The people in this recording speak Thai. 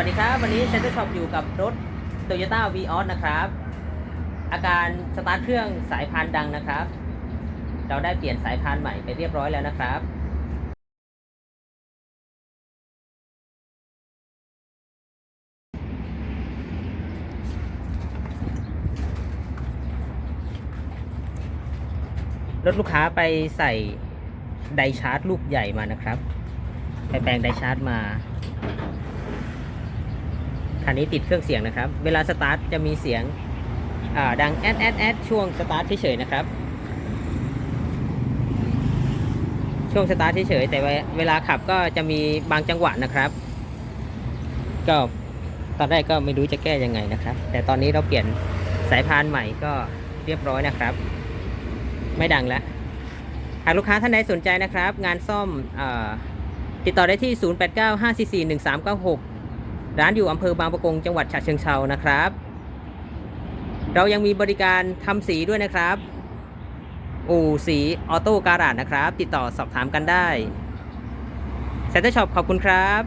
สวัสดีครับ วันนี้เซ็นเตอร์ช็อปอยู่กับรถ Toyota v ีออนะครับ อาการสตาร์ทเครื่องสายพานดังนะครับ เราได้เปลี่ยนสายพานใหม่ไปเรียบร้อยแล้วนะครับรถลูกค้าไปใส่ไดชาร์จลูกใหญ่มานะครับ ไปแปลงไดชาร์จมา คันนี้ติดเครื่องเสียงนะครับ เวลาสตาร์ทจะมีเสียงดังแอดแอดแอดช่วงสตาร์ทเฉยๆนะครับ ช่วงสตาร์ทเฉยๆแต่เวลาขับก็จะมีบางจังหวะนะครับ ก็ตอนแรกก็ไม่รู้จะแก้ยังไงนะครับ แต่ตอนนี้เราเปลี่ยนสายพานใหม่ก็เรียบร้อยนะครับ ไม่ดังแล้ว หากลูกค้าท่านใดสนใจนะครับ งานซ่อมอติดต่อได้ที่ 0895441396 ร้านอยู่อำเภอบางปะกงจังหวัดฉะเชิงเทรานะครับ เรายังมีบริการทำสีด้วยนะครับ อู่สีออโต้การาดนะครับ ติดต่อสอบถามกันได้เซ็นเตอร์ช็อปขอบคุณครับ